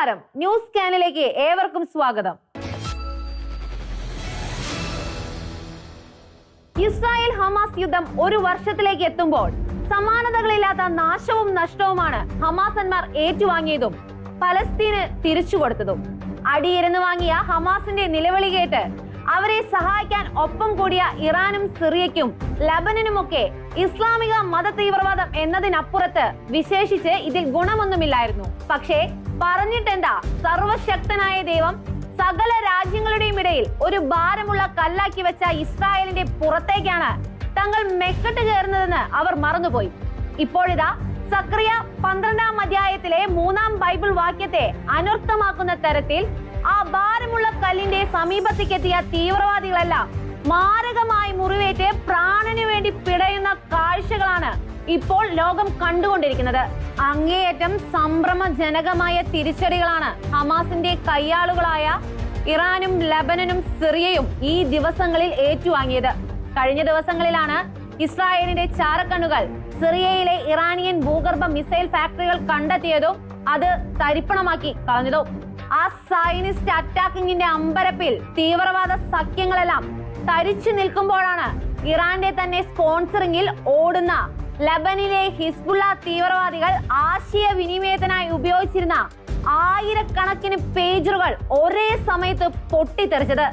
നമസ്കാരം. ന്യൂസ് സ്കാനിലേക്ക് ഏവർക്കും സ്വാഗതം. ഇസ്രായേൽ ഹമാസ് യുദ്ധം ഒരു വർഷത്തിലേക്ക് എത്തുമ്പോൾ സമാനതകളില്ലാത്ത നാശവും നഷ്ടവുമാണ് ഹമാസന്മാർ ഏറ്റുവാങ്ങിയതും പലസ്തീന് തിരിച്ചു കൊടുത്തതും. അടിയിരുന്ന് വാങ്ങിയ ഹമാസിന്റെ നിലവിളി കേട്ട് അവരെ സഹായിക്കാൻ ഒപ്പം കൂടിയ ഇറാനും സിറിയയ്ക്കും ലബനനുമൊക്കെ ഇസ്ലാമിക മത തീവ്രവാദം എന്നതിനപ്പുറത്ത് വിശേഷിച്ച് ഇതിൽ ഗുണമൊന്നുമില്ലായിരുന്നു. പക്ഷേ പറഞ്ഞിട്ടെന്താ? സർവശക്തനായ ദൈവം സകല രാജ്യങ്ങളുടെയും ഇടയിൽ ഒരു ഭാരമുള്ള കല്ലാക്കി വെച്ച ഇസ്രായേലിന്റെ പുറത്തേക്കാണ് തങ്ങൾ മെക്കെട്ട് ചേർന്നതെന്ന് അവർ മറന്നുപോയി. ഇപ്പോഴിതാ സക്രിയ പന്ത്രണ്ടാം അധ്യായത്തിലെ മൂന്നാം ബൈബിൾ വാക്യത്തെ അനർത്ഥമാക്കുന്ന തരത്തിൽ ആ ഭാരമുള്ള കല്ലിന്റെ സമീപത്തേക്കെത്തിയ തീവ്രവാദികളെല്ലാം മാരകമായി മുറിവേറ്റ് പ്രാണനു വേണ്ടി പിടയുന്ന കാഴ്ചകളാണ് ഇപ്പോൾ ലോകം കണ്ടുകൊണ്ടിരിക്കുന്നത് അങ്ങേയറ്റം സംഭ്രമജനകമായ തിരിച്ചടികളാണ് ഹമാസിന്റെ കയ്യാളുകളായ ഇറാനും ലബനനും സിറിയയും ഈ ദിവസങ്ങളിൽ ഏറ്റുവാങ്ങിയത്. കഴിഞ്ഞ ദിവസങ്ങളിലാണ് ഇസ്രായേലിന്റെ ചാരക്കണ്ണുകൾ സിറിയയിലെ ഇറാനിയൻ ഭൂഗർഭ മിസൈൽ ഫാക്ടറികൾ കണ്ടെത്തിയതും അത് തരിപ്പണമാക്കി കളഞ്ഞതും. ആ സൈനിസ്റ്റ് അറ്റാക്കിങ്ങിന്റെ അമ്പരപ്പിൽ തീവ്രവാദ സഖ്യങ്ങളെല്ലാം തരിച്ചു നിൽക്കുമ്പോഴാണ് ഇറാന്റെ തന്നെ സ്പോൺസറിംഗിൽ ഓടുന്ന ലബനിലെ ഹിസ്ബുള്ള തീവ്രവാദികൾ ആശയവിനിമയത്തിനായി ഉപയോഗിച്ചിരുന്ന ആയിരക്കണക്കിന് പേജറുകൾ ഒരേ സമയത്ത് പൊട്ടിത്തെറിച്ചത്.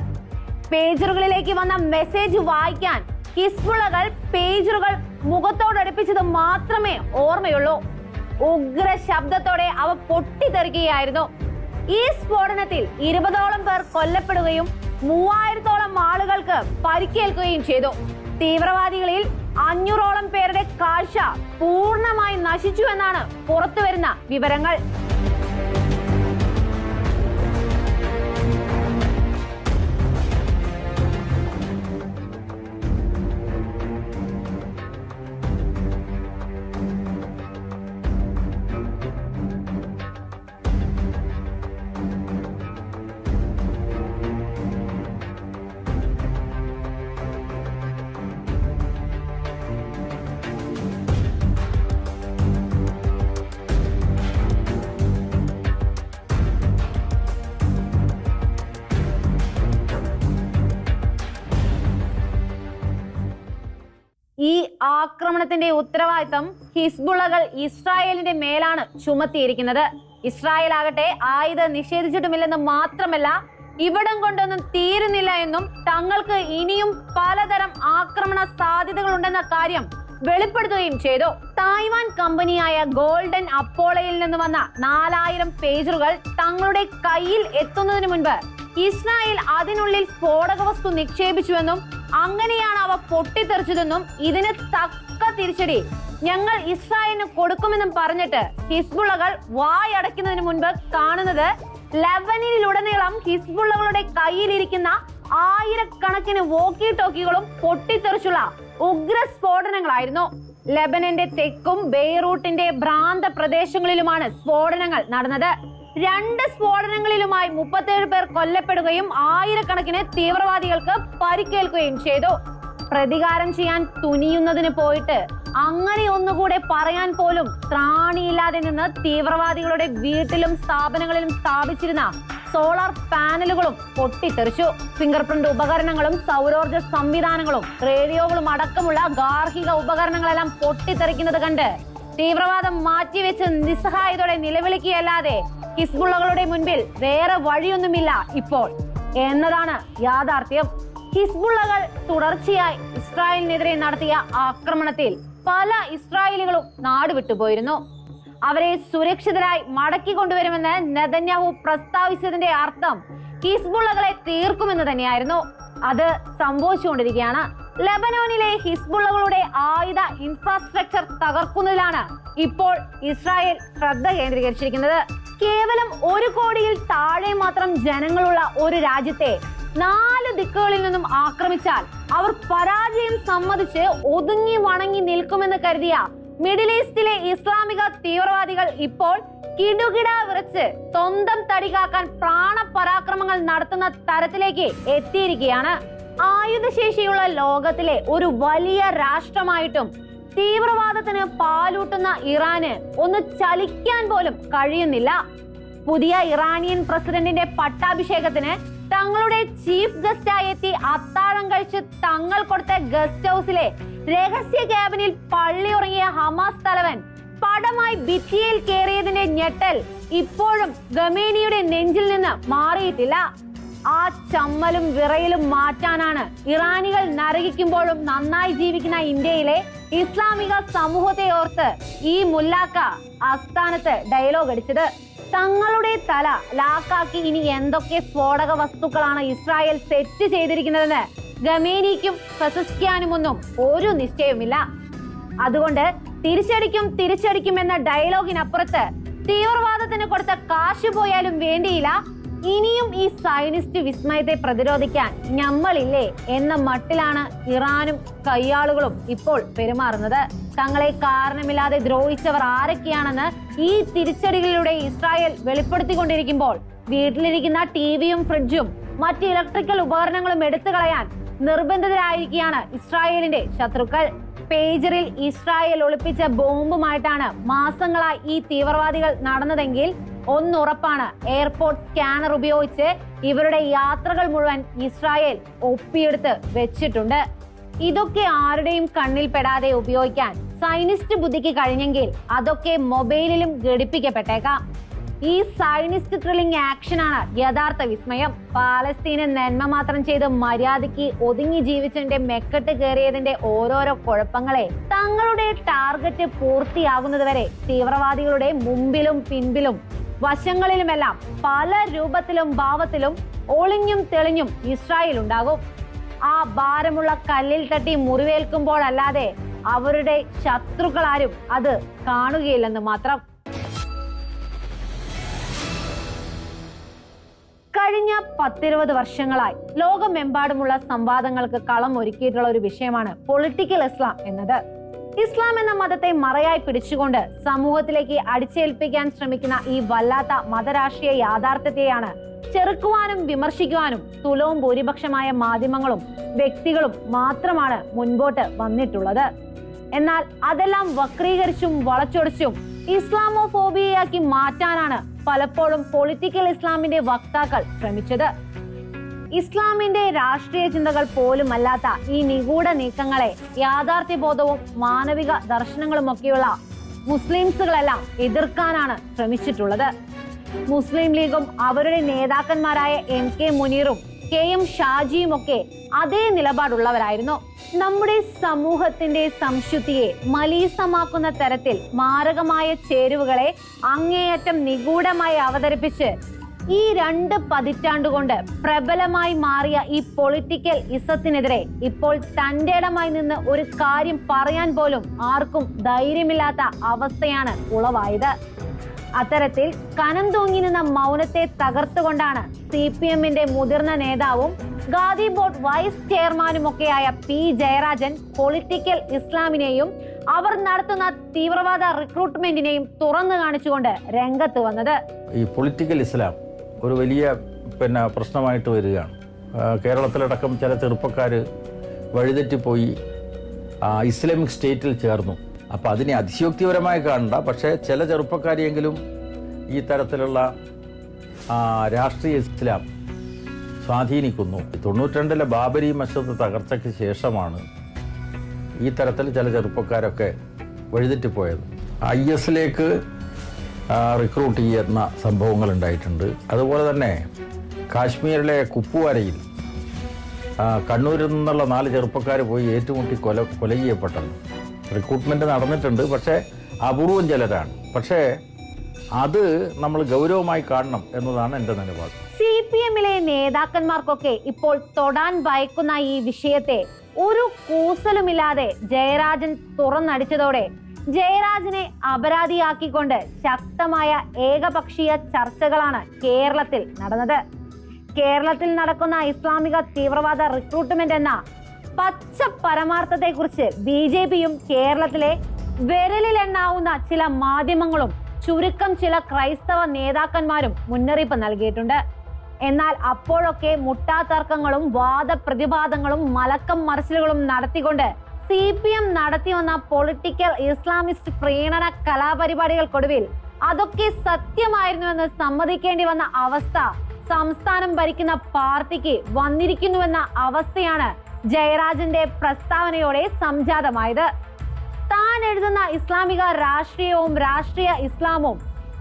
പേജറുകളിലേക്ക് വന്ന മെസ്സേജ് വായിക്കാൻ ഹിസ്ബുളകൾ പേജറുകൾ മുഖത്തോടടുപ്പിച്ചത് മാത്രമേ ഓർമ്മയുള്ളൂ. ഉഗ്ര ശബ്ദത്തോടെ അവ പൊട്ടിത്തെറിക്കുകയായിരുന്നു. ഈ സ്ഫോടനത്തിൽ ഇരുപതോളം പേർ കൊല്ലപ്പെടുകയും മൂവായിരത്തോളം ആളുകൾക്ക് പരിക്കേൽക്കുകയും ചെയ്തു. തീവ്രവാദികളിൽ അഞ്ഞൂറോളം പേരുടെ കാഴ്ച പൂർണമായി നശിച്ചു എന്നാണ് പുറത്തുവരുന്ന വിവരങ്ങൾ. ആക്രമണത്തിന്റെ ഉത്തരവാദിത്തം ഹിസ്ബുള്ളകൾ ഇസ്രായേലിന്റെ മേലാണ് ചുമത്തിയിരിക്കുന്നത്. ഇസ്രായേൽ ആകട്ടെ ആയുധം നിഷേധിച്ചിട്ടുമില്ലെന്ന് മാത്രമല്ല ഇവിടം കൊണ്ടൊന്നും തീരുന്നില്ല എന്നും തങ്ങൾക്ക് ഇനിയും പലതരം ആക്രമണ സാധ്യതകളുണ്ടെന്ന കാര്യം വെളിപ്പെടുത്തുകയും ചെയ്തു. തായ്വാൻ കമ്പനിയായ ഗോൾഡൻ അപ്പോളയിൽ നിന്ന് വന്ന നാലായിരം പേജറുകൾ തങ്ങളുടെ കയ്യിൽ എത്തുന്നതിന് മുൻപ് ഇസ്രായേൽ അതിനുള്ളിൽ സ്ഫോടക വസ്തു നിക്ഷേപിച്ചുവെന്നും അങ്ങനെയാണ് അവ പൊട്ടിത്തെറിച്ചതെന്നും ഇതിന് തക്ക തിരിച്ചടി ഞങ്ങൾ ഇസ്രായേലിന് കൊടുക്കുമെന്നും പറഞ്ഞിട്ട് ഹിസ്ബുള്ളകൾ വായടയ്ക്കുന്നതിന് മുൻപ് കാണുന്നത് ലബനിലുടനീളം ഹിസ്ബുള്ളകളുടെ കയ്യിലിരിക്കുന്ന ആയിരക്കണക്കിന് വോക്കി ടോക്കികളും പൊട്ടിത്തെറിച്ചുള്ള ഉഗ്ര സ്ഫോടനങ്ങളായിരുന്നു ലെബനന്റെ തെക്കും ബെയ്റൂട്ടിന്റെ ഭ്രാന്ത പ്രദേശങ്ങളിലുമാണ് സ്ഫോടനങ്ങൾ നടന്നത്. രണ്ട് സ്ഫോടനങ്ങളിലുമായി മുപ്പത്തേഴ് പേർ കൊല്ലപ്പെടുകയും ആയിരക്കണക്കിന് തീവ്രവാദികൾക്ക് പരിക്കേൽക്കുകയും ചെയ്തു. പ്രതികാരം ചെയ്യാൻ തുനിയുന്നതിന് പോയിട്ട് അങ്ങനെ ഒന്നുകൂടെ പറയാൻ പോലും ത്രാണിയില്ലാതെ നിന്ന് തീവ്രവാദികളുടെ വീട്ടിലും സ്ഥാപനങ്ങളിലും സ്ഥാപിച്ചിരുന്ന സോളാർ പാനലുകളും പൊട്ടിത്തെറിച്ചു. ഫിംഗർ പ്രിന്റ് ഉപകരണങ്ങളും സൗരോർജ സംവിധാനങ്ങളും റേഡിയോകളും അടക്കമുള്ള ഗാർഹിക ഉപകരണങ്ങളെല്ലാം പൊട്ടിത്തെറിക്കുന്നത് കണ്ട് തീവ്രവാദം മാറ്റിവെച്ച് നിസ്സഹായതോടെ നിലവിളിക്കുകയല്ലാതെ ഹിസ്ബുള്ളകളുടെ മുൻപിൽ വേറെ വഴിയൊന്നുമില്ല ഇപ്പോൾ എന്നതാണ് യാഥാർത്ഥ്യം. ഹിസ്ബുള്ളകൾ തുടർച്ചയായി ഇസ്രായേലിനെതിരെ നടത്തിയ ആക്രമണത്തിൽ പല ഇസ്രായേലികളും നാട് വിട്ടുപോയിരുന്നു. അവരെ സുരക്ഷിതരായി മടക്കി കൊണ്ടുവരുമെന്ന് നെതന്യാഹു പ്രസ്താവിച്ചതിന്റെ അർത്ഥം ഹിസ്ബുള്ളകളെ തീർക്കുമെന്ന് തന്നെയായിരുന്നു. അത് സംഭവിച്ചുകൊണ്ടിരിക്കുകയാണ്. ലബനോനിലെ ഹിസ്ബുള്ളകളുടെ ആയുധ ഇൻഫ്രാസ്ട്രക്ചർ തകർക്കുന്നതിലാണ് ഇപ്പോൾ ഇസ്രായേൽ ശ്രദ്ധ കേന്ദ്രീകരിച്ചിരിക്കുന്നത്. കേവലം ഒരു കോടിയിൽ താഴെ മാത്രം ജനങ്ങളുള്ള ഒരു രാജ്യത്തെ നാല് ദിക്കുകളിൽ നിന്നും ആക്രമിച്ചാൽ അവർ പരാജയം സമ്മതിച്ച് ഒതുങ്ങി വണങ്ങി നിൽക്കുമെന്ന് കരുതിയ മിഡിൽ ഈസ്റ്റിലെ ഇസ്ലാമിക തീവ്രവാദികൾ ഇപ്പോൾ കിടുകിട വിറച്ച് സ്വന്തം തടി കാക്കാൻ പ്രാണപരാക്രമങ്ങൾ നടത്തുന്ന തരത്തിലേക്ക് എത്തിയിരിക്കുകയാണ്. ആയുധശേഷിയുള്ള ലോകത്തിലെ ഒരു വലിയ രാഷ്ട്രമായിട്ടും തീവ്രവാദത്തിന് പാലൂട്ടുന്ന ഇറാന് ഒന്ന് ചലിക്കാൻ പോലും കഴിയുന്നില്ല. പുതിയ ഇറാനിയൻ പ്രസിഡന്റിന്റെ പട്ടാഭിഷേകത്തിന് തങ്ങളുടെ ചീഫ് ഗസ്റ്റ് ആയി എത്തി അത്താഴം കഴിച്ച് തങ്ങൾ കൊടുത്ത ഗസ്റ്റ് ഹൗസിലെ രഹസ്യ ക്യാബിനിൽ പള്ളി ഉറങ്ങിയ ഹമാസ് തലവൻ പടമായി ഭിത്തിയിൽ കയറിയതിന്റെ ഞെട്ടൽ ഇപ്പോഴും ഗമേനിയുടെ നെഞ്ചിൽ നിന്ന് മാറിയിട്ടില്ല. ആ ചമ്മലും വിറയിലും മാറ്റാനാണ് ഇറാനികൾ നരകിക്കുമ്പോഴും നന്നായി ജീവിക്കുന്ന ഇന്ത്യയിലെ ഇസ്ലാമിക സമൂഹത്തെ ഓർത്ത് ഈ മുല്ലാക്ക ആസ്ഥാനത്ത് ഡയലോഗ് അടിച്ചത്. തങ്ങളുടെ തല ലാക്കാക്കി ഇനി എന്തൊക്കെ സ്ഫോടക വസ്തുക്കളാണ് ഇസ്രായേൽ സെറ്റ് ചെയ്തിരിക്കുന്നതെന്ന് ഗമേനിക്കും ഫെസസ്ക്യാനുമൊന്നും ഒരു നിശ്ചയവുമില്ല. അതുകൊണ്ട് തിരിച്ചടിക്കും തിരിച്ചടിക്കും എന്ന ഡയലോഗിനപ്പുറത്ത് തീവ്രവാദത്തിന് കൊടുത്ത കാശ് പോയാലും വേണ്ടിയില്ല. ഇനിയും ഈ സൈനിസ്റ്റ് വിസ്മയത്തെ പ്രതിരോധിക്കാൻ ഞമ്മളില്ലേ എന്ന മട്ടിലാണ് ഇറാനും കയ്യാളുകളും ഇപ്പോൾ പെരുമാറുന്നത്. തങ്ങളെ കാരണമില്ലാതെ ദ്രോഹിച്ചവർ ആരൊക്കെയാണെന്ന് ഈ തിരിച്ചടികളിലൂടെ ഇസ്രായേൽ വെളിപ്പെടുത്തിക്കൊണ്ടിരിക്കുമ്പോൾ വീട്ടിലിരിക്കുന്ന ടിവിയും ഫ്രിഡ്ജും മറ്റ് ഇലക്ട്രിക്കൽ ഉപകരണങ്ങളും എടുത്തു കളയാൻ നിർബന്ധിതരായിരിക്കുകയാണ് ഇസ്രായേലിന്റെ ശത്രുക്കൾ. പേജറിൽ ഇസ്രായേൽ ഒളിപ്പിച്ച ബോംബുമായിട്ടാണ് മാസങ്ങളായി ഈ തീവ്രവാദികൾ നടന്നതെങ്കിൽ ഒന്നുറപ്പാണ് എയർപോർട്ട് സ്കാനർ ഉപയോഗിച്ച് ഇവരുടെ യാത്രകൾ മുഴുവൻ ഇസ്രായേൽ ഒപ്പിയെടുത്ത് വെച്ചിട്ടുണ്ട്. ഇതൊക്കെ ആരുടെയും കണ്ണിൽ പെടാതെ ഉപയോഗിക്കാൻ സൈനിസ്റ്റ് ബുദ്ധിക്ക് കഴിഞ്ഞെങ്കിൽ അതൊക്കെ മൊബൈലിലും ഘടിപ്പിക്കപ്പെട്ടേക്കാം. ഈ സൈനിസ്റ്റ് ത്രില്ലിംഗ് ആക്ഷനാണ് യഥാർത്ഥ വിസ്മയം. പാലസ്തീന് നന്മ മാത്രം ചെയ്ത് മര്യാദയ്ക്ക് ഒതുങ്ങി ജീവിച്ചതിന്റെ മെക്കെട്ട് കയറിയതിന്റെ ഓരോരോ കുഴപ്പങ്ങളെ തങ്ങളുടെ ടാർഗറ്റ് പൂർത്തിയാകുന്നതുവരെ തീവ്രവാദികളുടെ മുമ്പിലും പിൻപിലും വശങ്ങളിലുമെല്ലാം പല രൂപത്തിലും ഭാവത്തിലും ഒളിഞ്ഞും തെളിഞ്ഞും ഇസ്രായേൽ ഉണ്ടാകും ആ ഭാരമുള്ള കല്ലിൽ തട്ടി മുറിവേൽക്കുമ്പോഴല്ലാതെ അവരുടെ ശത്രുക്കളാരും അത് കാണുകയില്ലെന്ന് മാത്രം. കഴിഞ്ഞ പത്തിരുപത് വർഷങ്ങളായി ലോകമെമ്പാടുമുള്ള സംവാദങ്ങൾക്ക് കളം ഒരുക്കിയിട്ടുള്ള ഒരു വിഷയമാണ് പൊളിറ്റിക്കൽ ഇസ്ലാം എന്നത്. ഇസ്ലാം എന്ന മതത്തെ മറയായി പിടിച്ചുകൊണ്ട് സമൂഹത്തിലേക്ക് അടിച്ചേൽപ്പിക്കാൻ ശ്രമിക്കുന്ന ഈ വല്ലാത്ത മതരാഷ്ട്രീയ യാഥാർത്ഥ്യത്തെയാണ് ചെറുക്കുവാനും വിമർശിക്കുവാനും തുലവും ഭൂരിപക്ഷമായ മാധ്യമങ്ങളും വ്യക്തികളും മാത്രമാണ് മുൻപോട്ട് വന്നിട്ടുള്ളത്. എന്നാൽ അതെല്ലാം വക്രീകരിച്ചും വളച്ചൊടിച്ചും ഇസ്ലാമോഫോബിയയാക്കി മാറ്റാനാണ് പലപ്പോഴും പൊളിറ്റിക്കൽ ഇസ്ലാമിന്റെ വക്താക്കൾ ശ്രമിച്ചത്. ഇസ്ലാമിന്റെ രാഷ്ട്രീയ ചിന്തകൾ പോലുമല്ലാത്ത ഈ നിഗൂഢ നീക്കങ്ങളെ യാഥാർത്ഥ്യബോധവും മാനവിക ദർശനങ്ങളും ദർശനങ്ങളുമൊക്കെയുള്ള മുസ്ലിംസുകളെല്ലാം എതിർക്കാനാണ് ശ്രമിച്ചിട്ടുള്ളത്. മുസ്ലിം ലീഗും അവരുടെ നേതാക്കന്മാരായ എം കെ മുനീറും കെ എം ഷാജിയും ഒക്കെ അതേ നിലപാടുള്ളവരായിരുന്നു. നമ്മുടെ സമൂഹത്തിന്റെ സംശുദ്ധിയെ മലീസമാക്കുന്ന തരത്തിൽ മാരകമായ ചേരുവകളെ അങ്ങേയറ്റം നിഗൂഢമായി അവതരിപ്പിച്ച് ഈ രണ്ട് പതിറ്റാണ്ടുകൊണ്ട് പ്രബലമായി മാറിയ ഈ പൊളിറ്റിക്കൽ ഇസത്തിനെതിരെ ഇപ്പോൾ തന്റെ ഇടമായി നിന്ന് ഒരു കാര്യം പറയാൻ പോലും ആർക്കും ധൈര്യമില്ലാത്ത അവസ്ഥയാണ് ഉളവായത്. അത്തരത്തിൽ കനം തൂങ്ങി നിന്ന മൗനത്തെ തകർത്തുകൊണ്ടാണ് സി പി എമ്മിന്റെ മുതിർന്ന നേതാവും ഗാദി ബോർഡ് വൈസ് ചെയർമാനുമൊക്കെയായ പി ജയരാജൻ പൊളിറ്റിക്കൽ ഇസ്ലാമിനെയും അവർ നടത്തുന്ന തീവ്രവാദ റിക്രൂട്ട്മെന്റിനെയും തുറന്നു കാണിച്ചുകൊണ്ട് രംഗത്ത് വന്നത്. ഈ പൊളിറ്റിക്കൽ ഇസ്ലാം ഒരു വലിയ പിന്നെ പ്രശ്നമായിട്ട് വരികയാണ്. കേരളത്തിലടക്കം ചില ചെറുപ്പക്കാർ വഴിതെറ്റിപ്പോയി ഇസ്ലാമിക് സ്റ്റേറ്റിൽ ചേർന്നു. അപ്പോൾ അതിനെ അതിശയോക്തിപരമായി കാണണ്ട. പക്ഷേ ചില ചെറുപ്പക്കാരെയെങ്കിലും ഈ തരത്തിലുള്ള രാഷ്ട്രീയ ഇസ്ലാം സ്വാധീനിക്കുന്നു. തൊണ്ണൂറ്റിരണ്ടിലെ ബാബരി മസ്ജിദ് തകർച്ചയ്ക്ക് ശേഷമാണ് ഈ തരത്തിൽ ചില ചെറുപ്പക്കാരൊക്കെ വഴിതെറ്റിപ്പോയത്. ഐ എസിലേക്ക് റിക്രൂട്ട് ചെയ്യുന്ന സംഭവങ്ങൾ ഉണ്ടായിട്ടുണ്ട് അതുപോലെ തന്നെ കാശ്മീരിലെ കുപ്പുവാരയിൽ കണ്ണൂരിൽ നിന്നുള്ള നാല് ചെറുപ്പക്കാർ പോയി ഏറ്റുമുട്ടി കൊല കൊല ചെയ്യപ്പെട്ടത് റിക്രൂട്ട്മെന്റ് നടന്നിട്ടുണ്ട് പക്ഷേ അപൂർവം ചിലരാണ്. പക്ഷേ അത് നമ്മൾ ഗൗരവമായി കാണണം എന്നതാണ് എന്റെ നിലപാട്. സി പി എമ്മിലെ നേതാക്കന്മാർക്കൊക്കെ ഇപ്പോൾ തൊടാൻ ഭയക്കുന്ന ഈ വിഷയത്തെ ഒരു കൂസലുമില്ലാതെ ജയരാജൻ തുറന്നടിച്ചതോടെ ജയരാജനെ അപരാധിയാക്കിക്കൊണ്ട് ശക്തമായ ഏകപക്ഷീയ ചർച്ചകളാണ് കേരളത്തിൽ നടന്നത്. കേരളത്തിൽ നടക്കുന്ന ഇസ്ലാമിക തീവ്രവാദ റിക്രൂട്ട്മെന്റ് എന്ന പച്ച പരമാർത്ഥത്തെക്കുറിച്ച് ബി ജെ പിയും കേരളത്തിലെ വിരലിലെണ്ണാവുന്ന ചില മാധ്യമങ്ങളും ചുരുക്കം ചില ക്രൈസ്തവ നേതാക്കന്മാരും മുന്നറിയിപ്പ് നൽകിയിട്ടുണ്ട്. എന്നാൽ അപ്പോഴൊക്കെ മുട്ടാതർക്കങ്ങളും വാദപ്രതിവാദങ്ങളും മലക്കം മറിച്ചിലുകളും നടത്തിക്കൊണ്ട് സി പി എം നടത്തി വന്ന പൊളിറ്റിക്കൽ ഇസ്ലാമിസ്റ്റ് പ്രീണന കലാപരിപാടികൾക്കൊടുവിൽ അതൊക്കെ സത്യമായിരുന്നുവെന്ന് സമ്മതിക്കേണ്ടി വന്ന അവസ്ഥ സംസ്ഥാനം ഭരിക്കുന്ന പാർട്ടിക്ക് വന്നിരിക്കുന്നുവെന്ന അവസ്ഥയാണ് ജയരാജന്റെ പ്രസ്താവനയോടെ സംജാതമായത്. താൻ എഴുതുന്ന ഇസ്ലാമിക രാഷ്ട്രീയവും രാഷ്ട്രീയ ഇസ്ലാമും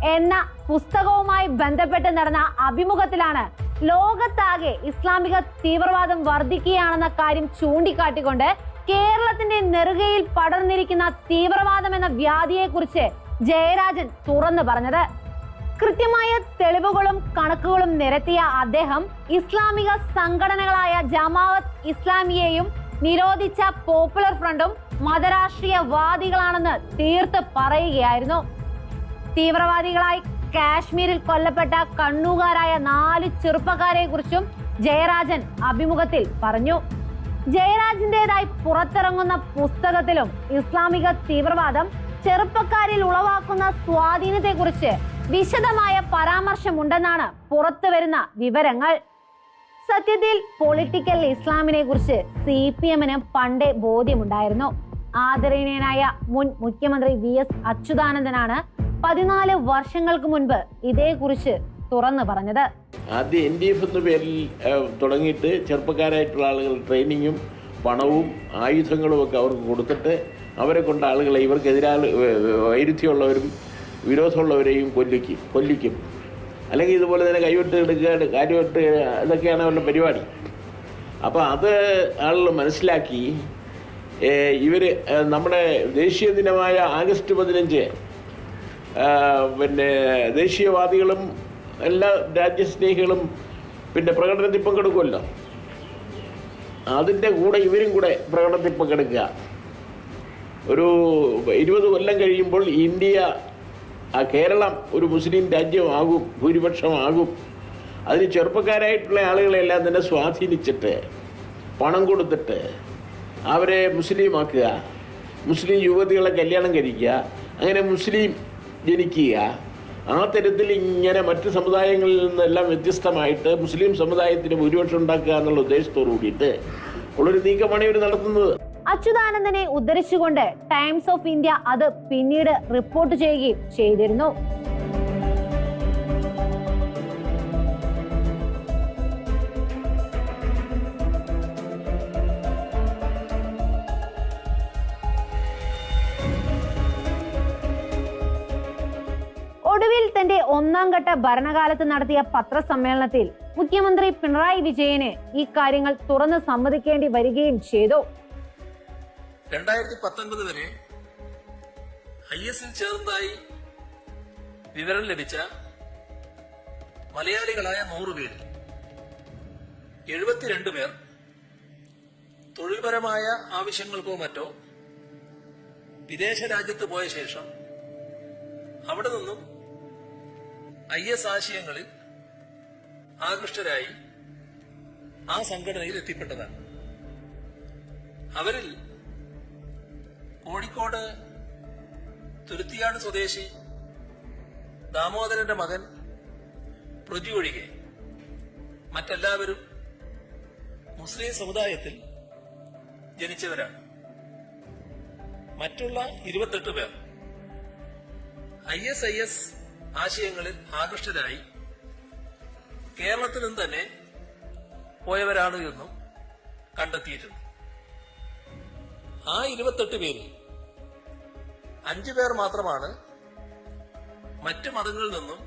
എന്ന പുസ്തകവുമായി ബന്ധപ്പെട്ട് നടന്ന അഭിമുഖത്തിലാണ് ലോകത്താകെ ഇസ്ലാമിക തീവ്രവാദം വർദ്ധിക്കുകയാണെന്ന കാര്യം ചൂണ്ടിക്കാട്ടിക്കൊണ്ട് കേരളത്തിന്റെ നെറുകയിൽ പടർന്നിരിക്കുന്ന തീവ്രവാദം എന്ന വ്യാധിയെക്കുറിച്ച് ജയരാജൻ തുറന്നു പറഞ്ഞത്. കൃത്യമായ തെളിവുകളും കണക്കുകളും നിരത്തിയ അദ്ദേഹം ഇസ്ലാമിക സംഘടനകളായ ജമാഅത്ത് ഇസ്ലാമിയെയും നിരോധിച്ച പോപ്പുലർ ഫ്രണ്ടും മതരാഷ്ട്രീയവാദികളാണെന്ന് തീർത്ത് പറയുകയായിരുന്നു. തീവ്രവാദികളായി കാശ്മീരിൽ കൊല്ലപ്പെട്ട കണ്ണൂകാരായ നാല് ചെറുപ്പക്കാരെ കുറിച്ചും ജയരാജൻ അഭിമുഖത്തിൽ പറഞ്ഞു. ജയരാജിന്റേതായി പുറത്തിറങ്ങുന്ന പുസ്തകത്തിലും ഇസ്ലാമിക തീവ്രവാദം ചെറുപ്പക്കാരിൽ ഉളവാക്കുന്ന സ്വാധീനത്തെക്കുറിച്ച് വിശദമായ പരാമർശമുണ്ടെന്നാണ് പുറത്തു വരുന്ന വിവരങ്ങൾ. സത്യത്തിൽ പൊളിറ്റിക്കൽ ഇസ്ലാമിനെ കുറിച്ച് സി പി എമ്മിന് പണ്ടേ ബോധ്യമുണ്ടായിരുന്നു. ആദരണീയനായ മുൻ മുഖ്യമന്ത്രി വി എസ് അച്യുതാനന്ദനാണ് പതിനാല് വർഷങ്ങൾക്ക് മുൻപ് ഇതേക്കുറിച്ച് തുറന്നു പറഞ്ഞത്. ആദ്യം എൻ ഡി എഫ് എന്ന പേരിൽ തുടങ്ങിയിട്ട് ചെറുപ്പക്കാരായിട്ടുള്ള ആളുകൾ ട്രെയിനിങ്ങും പണവും ആയുധങ്ങളും ഒക്കെ അവർക്ക് കൊടുത്തിട്ട് അവരെ കൊണ്ട് ആളുകളെ ഇവർക്കെതിരാ വൈരുദ്ധ്യമുള്ളവരും വിരോധമുള്ളവരെയും കൊല്ലിക്കും കൊല്ലിക്കും. അല്ലെങ്കിൽ ഇതുപോലെ തന്നെ കൈവിട്ട് എടുക്കുക കാര്യമിട്ട് ഇതൊക്കെയാണ് അവരുടെ പരിപാടി. അപ്പോൾ അത് ആളുകൾ മനസ്സിലാക്കി ഇവർ നമ്മുടെ ദേശീയ ദിനമായ ആഗസ്റ്റ് പതിനഞ്ച് പിന്നെ ദേശീയവാദികളും എല്ലാ രാജ്യസ്നേഹികളും പിന്നെ പ്രകടനത്തിൽ പങ്കെടുക്കുമല്ലോ. അതിന്റെ കൂടെ ഇവരും കൂടെ പ്രകടനത്തിൽ പങ്കെടുക്കുക. ഒരു ഇരുപത് കൊല്ലം കഴിയുമ്പോൾ ഇന്ത്യ കേരളം ഒരു മുസ്ലിം രാജ്യമാകും ഭൂരിപക്ഷമാകും. അതിന് ചെറുപ്പക്കാരായിട്ടുള്ള ആളുകളെല്ലാം തന്നെ സ്വാധീനിച്ചിട്ട് പണം കൊടുത്തിട്ട് അവരെ മുസ്ലിമാക്കുക. മുസ്ലിം യുവതികളെ കല്യാണം കഴിക്കുക. അങ്ങനെ മുസ്ലിം ജനിക്കുക. ആ തരത്തിൽ ഇങ്ങനെ മറ്റ് സമുദായങ്ങളിൽ നിന്നെല്ലാം വ്യത്യസ്തമായിട്ട് മുസ്ലിം സമുദായത്തിന് ഭൂരിപക്ഷം ഉണ്ടാക്കുക എന്നുള്ള ഉദ്ദേശത്തോടു കൂടിയിട്ട് ഉള്ളൊരു നീക്കമാണ് ഇവർ നടത്തുന്നത്. അച്യുതാനന്ദനെ ഉദ്ധരിച്ചുകൊണ്ട് ടൈംസ് ഓഫ് ഇന്ത്യ അത് പിന്നീട് റിപ്പോർട്ട് ചെയ്യുകയും ചെയ്തിരുന്നു. ഒടുവിൽ തന്റെ ഒന്നാം ഘട്ട ഭരണകാലത്ത് നടത്തിയ പത്രസമ്മേളനത്തിൽ മുഖ്യമന്ത്രി പിണറായി വിജയന് ഈ കാര്യങ്ങൾ തുറന്ന് സമ്മതിക്കേണ്ടി വരികയും ചെയ്തു. രണ്ടായിരത്തി പത്തൊൻപത് വരെ ഐ ചേർന്നതായി വിവരം ലഭിച്ച മലയാളികളായ നൂറ് പേരിൽ എഴുപത്തിരണ്ട് പേർ തൊഴിൽപരമായ ആവശ്യങ്ങൾക്കോ മറ്റോ വിദേശ രാജ്യത്ത് പോയ ശേഷം അവിടെ നിന്നും ഐ എസ് ആശയങ്ങളിൽ ആകൃഷ്ടരായി ആ സംഘടനയിൽ എത്തിപ്പെട്ടതാണ്. അവരിൽ കോഴിക്കോട് തുരുത്തിയാട് സ്വദേശി ദാമോദരന്റെ മകൻ പ്രജു ഒഴികെ മറ്റെല്ലാവരും മുസ്ലിം സമുദായത്തിൽ ജനിച്ചവരാണ്. മറ്റുള്ള ഇരുപത്തെട്ട് പേർ ഐ എസ് ഐ എസ് ആശയങ്ങളിൽ ആകൃഷ്ടരായി കേരളത്തിൽ തന്നെ പോയവരാണ് എന്നും കണ്ടെത്തിയിട്ടുണ്ട്. ആ ഇരുപത്തെട്ട് പേരിൽ അഞ്ചു പേർ മാത്രമാണ് മറ്റു മതങ്ങളിൽ നിന്നും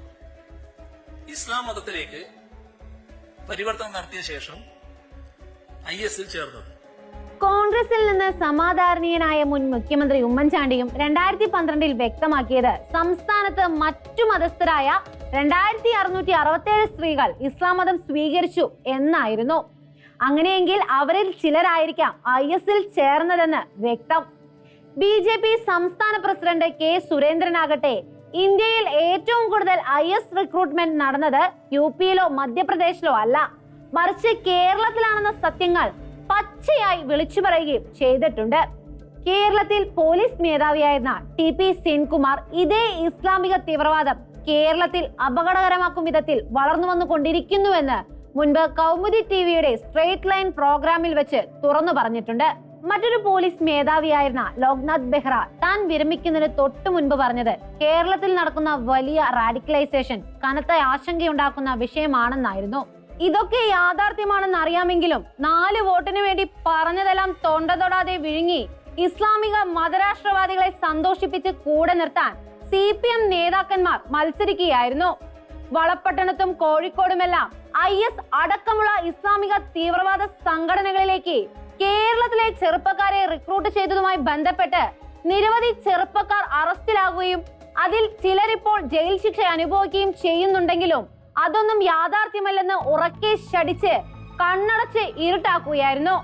ഇസ്ലാം മതത്തിലേക്ക് പരിവർത്തനം നടത്തിയ ശേഷം ഐ എസിൽ ചേർന്നത്. കോൺഗ്രസിൽ നിന്ന് സമാധാരണീയനായ മുൻ മുഖ്യമന്ത്രി ഉമ്മൻചാണ്ടിയും രണ്ടായിരത്തി പന്ത്രണ്ടിൽ വ്യക്തമാക്കിയത് സംസ്ഥാനത്ത് മറ്റു മതസ്ഥരായ രണ്ടായിരത്തി അറുന്നൂറ്റി അറുപത്തേഴ് സ്ത്രീകൾ ഇസ്ലാം മതം സ്വീകരിച്ചു എന്നായിരുന്നു. അങ്ങനെയെങ്കിൽ അവരിൽ ചിലരായിരിക്കാം ഐ എസിൽ ചേർന്നതെന്ന് വ്യക്തം. ബി ജെ പി സംസ്ഥാന പ്രസിഡന്റ് കെ സുരേന്ദ്രനാകട്ടെ ഇന്ത്യയിൽ ഏറ്റവും കൂടുതൽ ഐ എസ് റിക്രൂട്ട്മെന്റ് നടന്നത് യു പിയിലോ മധ്യപ്രദേശിലോ അല്ല. മറിച്ച് കേരളത്തിലാണെന്ന സത്യങ്ങൾ പച്ചയായി വിളിച്ചു പറയുകയും ചെയ്തിട്ടുണ്ട്. കേരളത്തിൽ പോലീസ് മേധാവിയായിരുന്ന ടി പി സെൻകുമാർ ഇതേ ഇസ്ലാമിക തീവ്രവാദം കേരളത്തിൽ അപകടകരമാക്കും വിധത്തിൽ വളർന്നു വന്നുകൊണ്ടിരിക്കുന്നുവെന്ന് മുൻപ് കൗമുദി ടിവിയുടെ സ്ട്രേറ്റ് ലൈൻ പ്രോഗ്രാമിൽ വെച്ച് തുറന്നു പറഞ്ഞിട്ടുണ്ട്. മറ്റൊരു പോലീസ് മേധാവിയായിരുന്ന ലോക്നാഥ് ബെഹ്റ താൻ വിരമിക്കുന്നതിന് തൊട്ടു മുൻപ് പറഞ്ഞത് കേരളത്തിൽ നടക്കുന്ന വലിയ റാഡിക്കലൈസേഷൻ കനത്ത ആശങ്കയുണ്ടാക്കുന്ന വിഷയമാണെന്നായിരുന്നു. ഇതൊക്കെ യാഥാർത്ഥ്യമാണെന്ന് അറിയാമെങ്കിലും നാല് വോട്ടിന് വേണ്ടി പറഞ്ഞതെല്ലാം തൊണ്ട തൊടാതെ വിഴുങ്ങി ഇസ്ലാമിക മതരാഷ്ട്രവാദികളെ സന്തോഷിപ്പിച്ച് കൂടെ നിർത്താൻ സി പി എം നേതാക്കന്മാർ മത്സരിക്കുകയായിരുന്നു. വളപട്ടണത്തും കോഴിക്കോടുമെല്ലാം ഐ എസ് അടക്കമുള്ള ഇസ്ലാമിക തീവ്രവാദ സംഘടനകളിലേക്ക് കേരളത്തിലെ ചെറുപ്പക്കാരെ റിക്രൂട്ട് ചെയ്തതുമായി ബന്ധപ്പെട്ട് നിരവധി ചെറുപ്പക്കാർ അറസ്റ്റിലാകുകയും അതിൽ ചിലരിപ്പോൾ ജയിൽ ശിക്ഷ അനുഭവിക്കുകയും ചെയ്യുന്നുണ്ടെങ്കിലും അതൊന്നും യാഥാർത്ഥ്യമല്ലെന്ന് ഉറക്കെ ശടിച്ച് കണ്ണടച്ച് ഇരുട്ടാക്കുകയായിരുന്നു.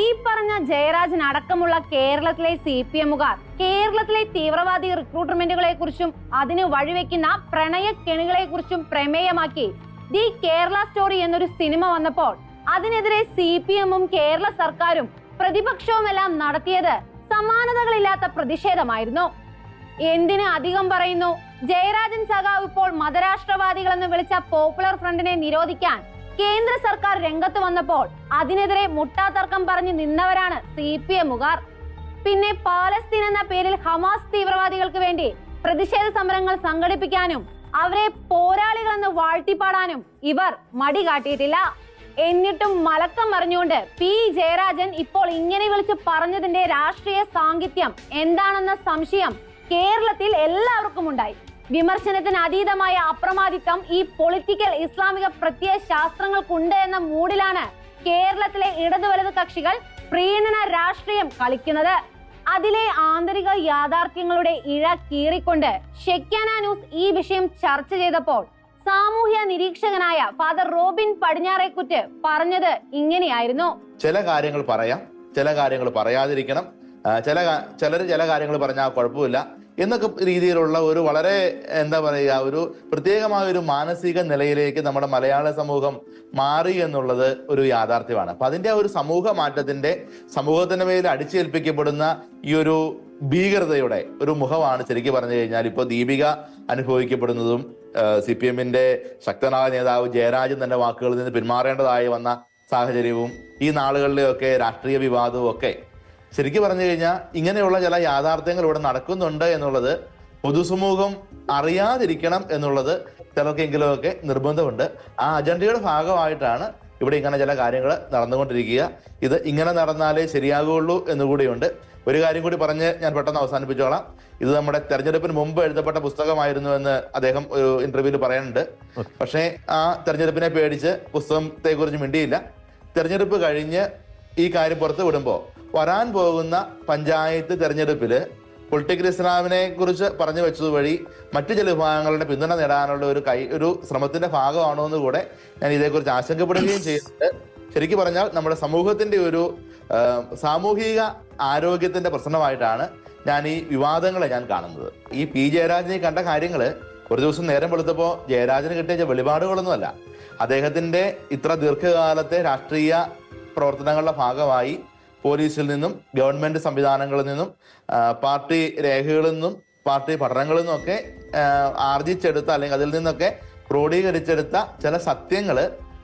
ഈ പറഞ്ഞ ജയരാജൻ അടക്കമുള്ള കേരളത്തിലെ സി പി എമ്മുകാർ കേരളത്തിലെ തീവ്രവാദി റിക്രൂട്ട്മെന്റുകളെ കുറിച്ചും അതിന് വഴിവെക്കുന്ന പ്രണയ കെണികളെ കുറിച്ചും പ്രമേയമാക്കി ദി കേരള സ്റ്റോറി എന്നൊരു സിനിമ വന്നപ്പോൾ അതിനെതിരെ സി പി എമ്മും കേരള സർക്കാരും പ്രതിപക്ഷവുമെല്ലാം നടത്തിയത് സമാനതകളില്ലാത്ത പ്രതിഷേധമായിരുന്നു. എന്തിന് അധികം പറയുന്നു? ജയരാജൻ സഖാവ് ഇപ്പോൾ മതരാഷ്ട്രവാദികളെന്ന് വിളിച്ച പോപ്പുലർ ഫ്രണ്ടിനെ നിരോധിക്കാൻ കേന്ദ്ര സർക്കാർ രംഗത്ത് വന്നപ്പോൾ അതിനെതിരെ മുട്ടാതർക്കം പറഞ്ഞു നിന്നവരാണ് സി പി എമ്മുകാർ. പിന്നെ പാലസ്തീൻ എന്ന പേരിൽ ഹമാസ് തീവ്രവാദികൾക്ക് വേണ്ടി പ്രതിഷേധ സമരങ്ങൾ സംഘടിപ്പിക്കാനും അവരെ പോരാളികളെന്ന് വാഴ്ത്തിപ്പാടാനും ഇവർ മടി കാട്ടിയിട്ടില്ല. എന്നിട്ടും മലക്കം മറിഞ്ഞുകൊണ്ട് പി ജയരാജൻ ഇപ്പോൾ ഇങ്ങനെ വിളിച്ച് പറഞ്ഞതിന്റെ രാഷ്ട്രീയ സാങ്കിത്യം എന്താണെന്ന സംശയം കേരളത്തിൽ എല്ലാവർക്കും ഉണ്ടായി. വിമർശനത്തിന് അതീതമായ അപ്രമാദിത്വം ഈ പൊളിറ്റിക്കൽ ഇസ്ലാമിക പ്രത്യയ ശാസ്ത്രങ്ങൾക്കുണ്ട് എന്ന മൂഡിലാണ് കേരളത്തിലെ ഇടതു വലത് കക്ഷികൾ പ്രീണന രാഷ്ട്രീയം കളിക്കുന്നത്. അതിലെ ആന്തരിക യാഥാർത്ഥ്യങ്ങളുടെ ഇഴ കീറിക്കൊണ്ട് ഷെക്യാന ന്യൂസ് ഈ വിഷയം ചർച്ച ചെയ്തപ്പോൾ സാമൂഹ്യ നിരീക്ഷകനായ ഫാദർ റോബിൻ പടിഞ്ഞാറേക്കുറ്റ് പറഞ്ഞത് ഇങ്ങനെയായിരുന്നു. ചില കാര്യങ്ങൾ പറയാം ചില കാര്യങ്ങൾ പറയാതിരിക്കണം. ചില ചിലർ ചില കാര്യങ്ങൾ പറഞ്ഞാൽ കുഴപ്പമില്ല. എന്നൊക്കെ രീതിയിലുള്ള ഒരു വളരെ എന്താ പറയുക ഒരു പ്രത്യേകമായ ഒരു മാനസിക നിലയിലേക്ക് നമ്മുടെ മലയാള സമൂഹം മാറി എന്നുള്ളത് ഒരു യാഥാർത്ഥ്യമാണ്. അപ്പൊ അതിന്റെ ഒരു സമൂഹ മാറ്റത്തിന്റെ സമൂഹത്തിന്റെ മേൽ അടിച്ചേൽപ്പിക്കപ്പെടുന്ന ഈ ഒരു ഭീകരതയുടെ ഒരു മുഖമാണ് ശരിക്കും പറഞ്ഞു കഴിഞ്ഞാൽ ഇപ്പോൾ ദീപിക അനുഭവിക്കപ്പെടുന്നതും സി പി എമ്മിന്റെ ശക്തനായ നേതാവ് ജയരാജൻ തന്റെ വാക്കുകളിൽ നിന്ന് പിന്മാറേണ്ടതായി വന്ന സാഹചര്യവും ഈ നാളുകളിലെയൊക്കെ രാഷ്ട്രീയ വിവാദവും ഒക്കെ ശരിക്കും പറഞ്ഞു കഴിഞ്ഞാൽ ഇങ്ങനെയുള്ള ചില യാഥാർത്ഥ്യങ്ങൾ ഇവിടെ നടക്കുന്നുണ്ട് എന്നുള്ളത് പൊതുസമൂഹം അറിയാതിരിക്കണം എന്നുള്ളത് ചിലർക്കെങ്കിലുമൊക്കെ നിർബന്ധമുണ്ട്. ആ അജണ്ടയുടെ ഭാഗമായിട്ടാണ് ഇവിടെ ഇങ്ങനെ ചില കാര്യങ്ങൾ നടന്നുകൊണ്ടിരിക്കുക. ഇത് ഇങ്ങനെ നടന്നാലേ ശരിയാകുള്ളൂ എന്നുകൂടിയുണ്ട് ഒരു കാര്യം കൂടി പറഞ്ഞ് ഞാൻ പെട്ടെന്ന് അവസാനിപ്പിച്ചോളാം. ഇത് നമ്മുടെ തെരഞ്ഞെടുപ്പിന് മുമ്പ് എഴുതപ്പെട്ട പുസ്തകമായിരുന്നു എന്ന് അദ്ദേഹം ഒരു ഇന്റർവ്യൂവിൽ പറയുന്നുണ്ട്. പക്ഷേ ആ തെരഞ്ഞെടുപ്പിനെ പേടിച്ച് പുസ്തകത്തെ കുറിച്ച് മിണ്ടിയില്ല. തെരഞ്ഞെടുപ്പ് കഴിഞ്ഞ് ഈ കാര്യം പുറത്ത് വിടുമ്പോൾ വരാൻ പോകുന്ന പഞ്ചായത്ത് തെരഞ്ഞെടുപ്പിൽ പൊളിറ്റിക്കൽ ഇസ്ലാമിനെ കുറിച്ച് പറഞ്ഞു വെച്ചത് വഴി മറ്റു ചില വിഭാഗങ്ങളുടെ പിന്തുണ നേടാനുള്ള ഒരു കൈ ഒരു ശ്രമത്തിന്റെ ഭാഗമാണോ എന്ന് കൂടെ ഞാൻ ഇതേക്കുറിച്ച് ആശങ്കപ്പെടുകയും ചെയ്യുന്നുണ്ട്. ശരിക്കും പറഞ്ഞാൽ നമ്മുടെ സമൂഹത്തിന്റെ ഒരു സാമൂഹിക ആരോഗ്യത്തിന്റെ പ്രശ്നമായിട്ടാണ് ഞാൻ ഈ വിവാദങ്ങളെ ഞാൻ കാണുന്നത്. ഈ പി ജയരാജനെ കണ്ട കാര്യങ്ങൾ ഒരു ദിവസം നേരം വെളുത്തപ്പോൾ ജയരാജന് കിട്ടിയ വെളിപാടുകളൊന്നുമല്ല. അദ്ദേഹത്തിന്റെ ഇത്ര ദീർഘകാലത്തെ രാഷ്ട്രീയ പ്രവർത്തനങ്ങളുടെ ഭാഗമായി പോലീസിൽ നിന്നും ഗവൺമെന്റ് സംവിധാനങ്ങളിൽ നിന്നും പാർട്ടി രേഖകളിൽ നിന്നും പാർട്ടി പഠനങ്ങളിൽ നിന്നൊക്കെ ആർജിച്ചെടുത്ത അല്ലെങ്കിൽ അതിൽ നിന്നൊക്കെ ക്രോഡീകരിച്ചെടുത്ത ചില സത്യങ്ങൾ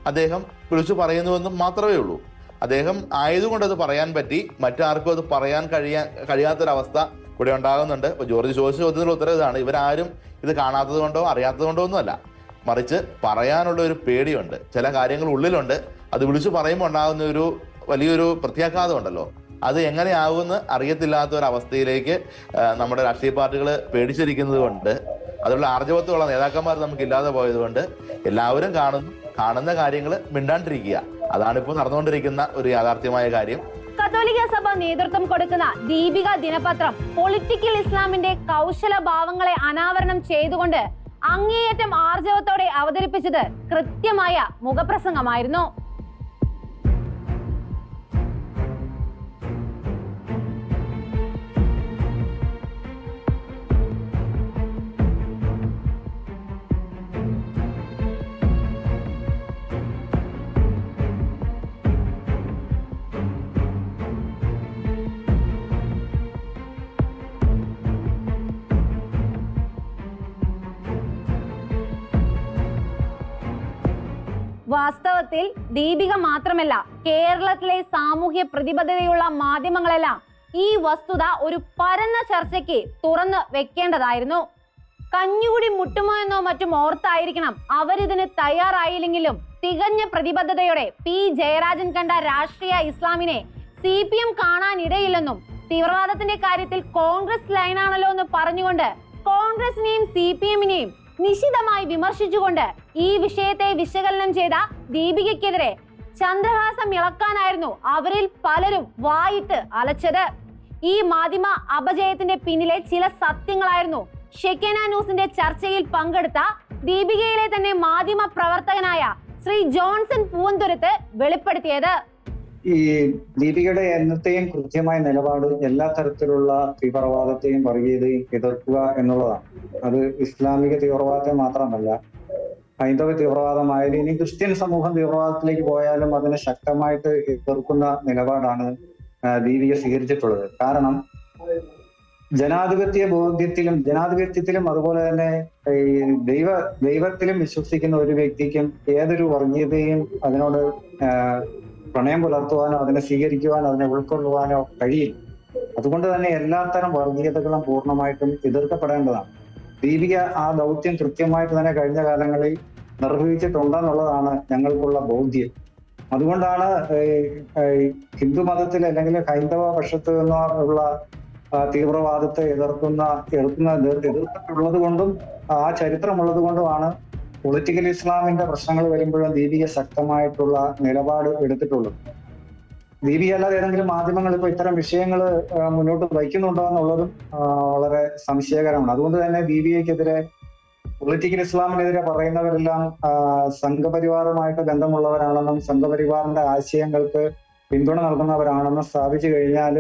അദ്ദേഹം വിളിച്ചു പറയുന്നുവെന്നും മാത്രമേ ഉള്ളൂ. അദ്ദേഹം ആയതുകൊണ്ട് അത് പറയാൻ പറ്റി. മറ്റാർക്കും അത് പറയാൻ കഴിയാൻ കഴിയാത്തൊരവസ്ഥ ഇവിടെ ഉണ്ടാകുന്നുണ്ട്. ഇപ്പൊ ജോർജ് ചോദിച്ച ചോദ്യത്തിനുള്ള ഉത്തരം ഇതാണ്. ഇവരാരും ഇത് കാണാത്തത് കൊണ്ടോ അറിയാത്തത് കൊണ്ടോ ഒന്നുമല്ല. മറിച്ച് പറയാനുള്ള ഒരു പേടിയുണ്ട്. ചില കാര്യങ്ങൾ ഉള്ളിലുണ്ട്. അത് വിളിച്ചു പറയുമ്പോൾ ഉണ്ടാകുന്ന ഒരു വലിയൊരു പ്രത്യാഘാതം ഉണ്ടല്ലോ. അത് എങ്ങനെയാവുമെന്ന് അറിയത്തില്ലാത്ത ഒരു അവസ്ഥയിലേക്ക് നമ്മുടെ രാഷ്ട്രീയ പാർട്ടികൾ പേടിച്ചിരിക്കുന്നത് കൊണ്ട് അതിലുള്ള ആർജവത്വമുള്ള നേതാക്കന്മാർ നമുക്ക് ഇല്ലാതെ പോയതുകൊണ്ട് എല്ലാവരും കാണുന്നു. കാണുന്ന കാര്യങ്ങൾ മിണ്ടാണ്ടിരിക്കുക. അതാണ് ഇപ്പോൾ നടന്നുകൊണ്ടിരിക്കുന്ന ഒരു യാഥാർത്ഥ്യമായ കാര്യം. കത്തോലിക്ക സഭ നേതൃത്വം കൊടുക്കുന്ന ദീപിക ദിനപത്രം പൊളിറ്റിക്കൽ ഇസ്ലാമിന്റെ കൗശല ഭാവങ്ങളെ അനാവരണം ചെയ്തുകൊണ്ട് അങ്ങേയറ്റം ആർജവത്തോടെ അവതരിപ്പിച്ചത് കൃത്യമായ മുഖപ്രസംഗമായിരുന്നു. വാസ്തവത്തിൽ ദീപിക മാത്രമല്ല കേരളത്തിലെ സാമൂഹ്യ പ്രതിബദ്ധതയുള്ള മാധ്യമങ്ങളെല്ലാം ഈ വസ്തുത ഒരു പരന്ന ചർച്ചയ്ക്ക് തുറന്ന് വെക്കേണ്ടതായിരുന്നു. കഞ്ഞുകുടി മുട്ടുമോ എന്നോ മറ്റും ഓർത്തായിരിക്കണം അവരിതിന് തയ്യാറായില്ലെങ്കിലും തികഞ്ഞ പ്രതിബദ്ധതയോടെ പി. ജയരാജൻ കണ്ട രാഷ്ട്രീയ ഇസ്ലാമിനെ സി പി എം കാണാനിടയില്ലെന്നും തീവ്രവാദത്തിന്റെ കാര്യത്തിൽ കോൺഗ്രസ് ലൈനാണല്ലോ എന്ന് പറഞ്ഞുകൊണ്ട് കോൺഗ്രസിനെയും സി പി എമ്മിനെയും നിശിതമായി വിമർശിച്ചുകൊണ്ട് ഈ വിഷയത്തെ വിശകലനം ചെയ്ത ദീപികയ്ക്കെതിരെ ചന്ദ്രഹാസം ഇളക്കാനായിരുന്നു അവരിൽ പലരും വായിട്ട് അലച്ചത്. ഈ മാധ്യമ അപജയത്തിന്റെ പിന്നിലെ ചില സത്യങ്ങളായിരുന്നു ഷെക്കേന ന്യൂസിന്റെ ചർച്ചയിൽ പങ്കെടുത്ത ദീപികയിലെ തന്നെ മാധ്യമ പ്രവർത്തകനായ ശ്രീ ജോൺസൺ പൂവന്തുരത്ത് വെളിപ്പെടുത്തിയത്. ഈ ദീപികയുടെ എന്നത്തെയും കൃത്യമായ നിലപാട് എല്ലാ തരത്തിലുള്ള തീവ്രവാദത്തെയും വർഗീയതയും എതിർക്കുക എന്നുള്ളതാണ്. അത് ഇസ്ലാമിക തീവ്രവാദത്തെ മാത്രമല്ല ഹൈന്ദവ തീവ്രവാദമായാലും ഇനി ക്രിസ്ത്യൻ സമൂഹം തീവ്രവാദത്തിലേക്ക് പോയാലും അതിനെ ശക്തമായിട്ട് എതിർക്കുന്ന നിലപാടാണ് ദീപിക സ്വീകരിച്ചിട്ടുള്ളത്. കാരണം ജനാധിപത്യ ബോധ്യത്തിലും ജനാധിപത്യത്തിലും അതുപോലെ തന്നെ ഈ ദൈവ ദൈവത്തിലും വിശ്വസിക്കുന്ന ഒരു വ്യക്തിക്കും ഏതൊരു വർഗീയതയും അതിനോട് പ്രണയം പുലർത്തുവാനോ അതിനെ സ്വീകരിക്കുവാനോ അതിനെ ഉൾക്കൊള്ളുവാനോ കഴിയില്ല. അതുകൊണ്ട് തന്നെ എല്ലാത്തരം വർഗീയതകളും പൂർണമായിട്ടും എതിർക്കപ്പെടേണ്ടതാണ്. ദീപിക ആ ദൗത്യം കൃത്യമായിട്ട് തന്നെ കഴിഞ്ഞ കാലങ്ങളിൽ നിർവഹിച്ചിട്ടുണ്ടെന്നുള്ളതാണ് ഞങ്ങൾക്കുള്ള ബോധ്യം. അതുകൊണ്ടാണ് ഹിന്ദു മതത്തിൽ അല്ലെങ്കിൽ ഹൈന്ദവ പക്ഷത്ത് നിന്നുള്ള തീവ്രവാദത്തെ എതിർക്കുന്ന എതിർക്കുന്ന എതിർത്തിട്ടുള്ളത് കൊണ്ടും ആ ചരിത്രമുള്ളത് കൊണ്ടുമാണ് പൊളിറ്റിക്കൽ ഇസ്ലാമിന്റെ പ്രശ്നങ്ങൾ വരുമ്പോഴും ദീപിക ശക്തമായിട്ടുള്ള നിലപാട് എടുത്തിട്ടുള്ളൂ. ദീപിക അല്ലാതെ ഏതെങ്കിലും മാധ്യമങ്ങൾ ഇപ്പോൾ ഇത്തരം വിഷയങ്ങൾ മുന്നോട്ട് വയ്ക്കുന്നുണ്ടോ എന്നുള്ളതും വളരെ സംശയകരമാണ്. അതുകൊണ്ട് തന്നെ ദീപികയ്ക്കെതിരെ പൊളിറ്റിക്കൽ ഇസ്ലാമിനെതിരെ പറയുന്നവരെല്ലാം സംഘപരിവാറുമായിട്ട് ബന്ധമുള്ളവരാണെന്നും സംഘപരിവാറിന്റെ ആശയങ്ങൾക്ക് പിന്തുണ നൽകുന്നവരാണെന്നും സ്ഥാപിച്ചു കഴിഞ്ഞാൽ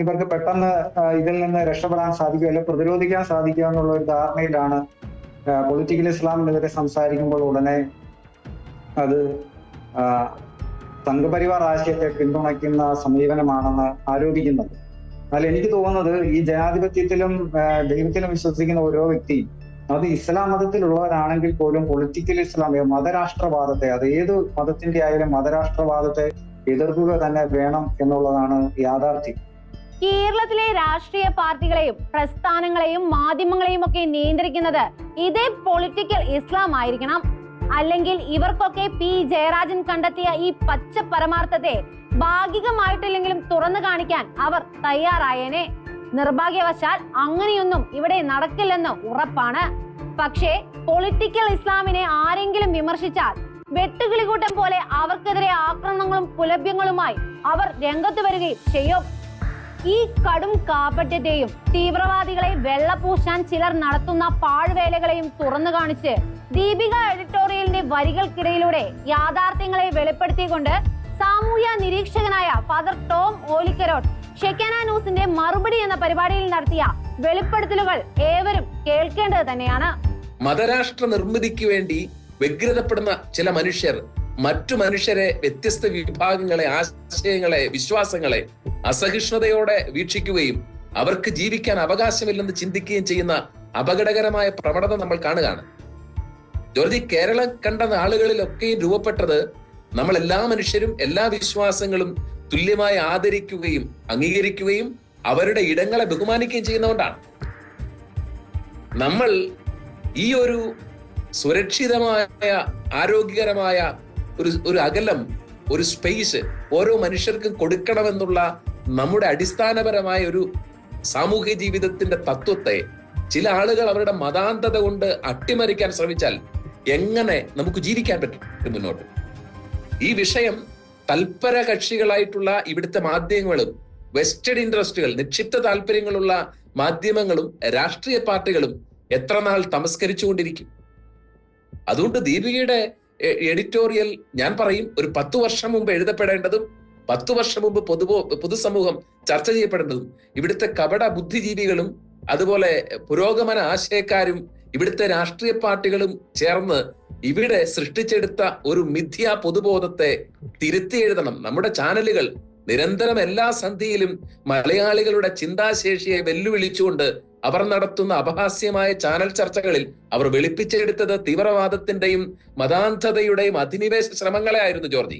ഇവർക്ക് പെട്ടെന്ന് ഇതിൽ നിന്ന് രക്ഷപ്പെടാൻ സാധിക്കുക അല്ലെങ്കിൽ പ്രതിരോധിക്കാൻ സാധിക്കുക എന്നുള്ള ഒരു ധാരണയിലാണ് പൊളിറ്റിക്കൽ ഇസ്ലാമിനെതിരെ സംസാരിക്കുമ്പോൾ ഉടനെ അത് സംഘപരിവാർ ആശയത്തെ പിന്തുണയ്ക്കുന്ന സമീപനമാണെന്ന് ആരോപിക്കുന്നത്. എന്നാൽ എനിക്ക് തോന്നുന്നത് ഈ ജനാധിപത്യത്തിലും ദൈവത്തിലും വിശ്വസിക്കുന്ന ഓരോ വ്യക്തിയും അത് ഇസ്ലാം മതത്തിലുള്ളവരാണെങ്കിൽ പോലും പൊളിറ്റിക്കൽ ഇസ്ലാം മതരാഷ്ട്രവാദത്തെ അത് ഏത് മതത്തിന്റെ ആയാലും മതരാഷ്ട്രവാദത്തെ എതിർക്കുക തന്നെ വേണം എന്നുള്ളതാണ് യാഥാർത്ഥ്യം. കേരളത്തിലെ രാഷ്ട്രീയ പാർട്ടികളെയും പ്രസ്ഥാനങ്ങളെയും മാധ്യമങ്ങളെയും ഒക്കെ നിയന്ത്രിക്കുന്നത് ഇതേ പൊളിറ്റിക്കൽ ഇസ്ലാം ആയിരിക്കണം. അല്ലെങ്കിൽ ഇവർക്കൊക്കെ പി ജയരാജൻ കണ്ടെത്തിയ ഈ പച്ച പരമാർത്ഥത്തെ ഭാഗികമായിട്ടില്ലെങ്കിലും തുറന്നു കാണിക്കാൻ അവർ തയ്യാറായേനെ. നിർഭാഗ്യവശാൽ അങ്ങനെയൊന്നും ഇവിടെ നടക്കില്ലെന്ന് ഉറപ്പാണ്. പക്ഷേ പൊളിറ്റിക്കൽ ഇസ്ലാമിനെ ആരെങ്കിലും വിമർശിച്ചാൽ വെട്ടുകിളികൂട്ടം പോലെ അവർക്കെതിരെ ആക്രമണങ്ങളും പുലഭ്യങ്ങളുമായി അവർ രംഗത്ത് വരികയും ചെയ്യും. ഈ കടും കാപട്യത്തെയും തീവ്രവാദികളെ വെള്ളപൂശാൻ ചിലർ നടത്തുന്ന പാഴ്വേലകളെയും തുറന്നു കാണിച്ച് ദീപിക എഡിറ്റോറിയലിന്റെ വരികൾക്കിടയിലൂടെ യാഥാർത്ഥ്യങ്ങളെ വെളിപ്പെടുത്തിക്കൊണ്ട് സാമൂഹ്യ നിരീക്ഷകനായ ഫാദർ ടോം ഓലിക്കരോട്ട് ഷെക്കാന ന്യൂസിന്റെ മറുപടി എന്ന പരിപാടിയിൽ നടത്തിയ വെളിപ്പെടുത്തലുകൾ ഏവരും കേൾക്കേണ്ടത് തന്നെയാണ്. മതരാഷ്ട്ര നിർമ്മിതിക്ക് വേണ്ടി വ്യഗ്രതപ്പെടുന്ന ചില മനുഷ്യർ മറ്റു മനുഷ്യരെ വ്യത്യസ്ത വിഭാഗങ്ങളെ ആശയങ്ങളെ വിശ്വാസങ്ങളെ അസഹിഷ്ണുതയോടെ വീക്ഷിക്കുകയും അവർക്ക് ജീവിക്കാൻ അവകാശമില്ലെന്ന് ചിന്തിക്കുകയും ചെയ്യുന്ന അപകടകരമായ പ്രവണത നമ്മൾ കാണുകയാണ്. ജോർജി കേരളം കണ്ട നാളുകളിലൊക്കെയും രൂപപ്പെട്ടത് നമ്മൾ എല്ലാ മനുഷ്യരും എല്ലാ വിശ്വാസങ്ങളും തുല്യമായി ആദരിക്കുകയും അംഗീകരിക്കുകയും അവരുടെ ഇടങ്ങളെ ബഹുമാനിക്കുകയും ചെയ്യുന്നതുകൊണ്ടാണ്. നമ്മൾ ഈ ഒരു സുരക്ഷിതമായ ആരോഗ്യകരമായ ഒരു ഒരു അകലം ഒരു സ്പേസ് ഓരോ മനുഷ്യർക്കും കൊടുക്കണമെന്നുള്ള നമ്മുടെ അടിസ്ഥാനപരമായ ഒരു സാമൂഹ്യ ജീവിതത്തിന്റെ തത്വത്തെ ചില ആളുകൾ അവരുടെ മതാന്തത കൊണ്ട് അട്ടിമറിക്കാൻ ശ്രമിച്ചാൽ എങ്ങനെ നമുക്ക് ജീവിക്കാൻ പറ്റും മുന്നോട്ട്. ഈ വിഷയം തൽപര കക്ഷികളായിട്ടുള്ള ഇവിടുത്തെ മാധ്യമങ്ങളും വെസ്റ്റഡ് ഇൻട്രസ്റ്റുകൾ നിക്ഷിപ്ത താല്പര്യങ്ങളുള്ള മാധ്യമങ്ങളും രാഷ്ട്രീയ പാർട്ടികളും എത്ര നാൾ തമസ്കരിച്ചുകൊണ്ടിരിക്കും. അതുകൊണ്ട് ദീപികയുടെ എഡിറ്റോറിയൽ ഞാൻ പറയും ഒരു പത്തു വർഷം മുമ്പ് എഴുതപ്പെടേണ്ടതും പത്തു വർഷം മുമ്പ് പൊതുപോ പൊതുസമൂഹം ചർച്ച ചെയ്യപ്പെടേണ്ടതും ഇവിടുത്തെ കപട ബുദ്ധിജീവികളും അതുപോലെ പുരോഗമന ആശയക്കാരും ഇവിടുത്തെ രാഷ്ട്രീയ പാർട്ടികളും ചേർന്ന് ഇവിടെ സൃഷ്ടിച്ചെടുത്ത ഒരു മിഥ്യാ പൊതുബോധത്തെ തിരുത്തി എഴുതണം. നമ്മുടെ ചാനലുകൾ നിരന്തരം എല്ലാ സന്ധിയിലും മലയാളികളുടെ ചിന്താശേഷിയെ വെല്ലുവിളിച്ചുകൊണ്ട് അവർ നടത്തുന്ന അപഹാസ്യമായ ചാനൽ ചർച്ചകളിൽ അവർ വെളുപ്പിച്ചെടുത്തത് തീവ്രവാദത്തിന്റെയും മതാന്ധതയുടെയും അധിനിവേശ ശ്രമങ്ങളെ ആയിരുന്നു ജോർജി.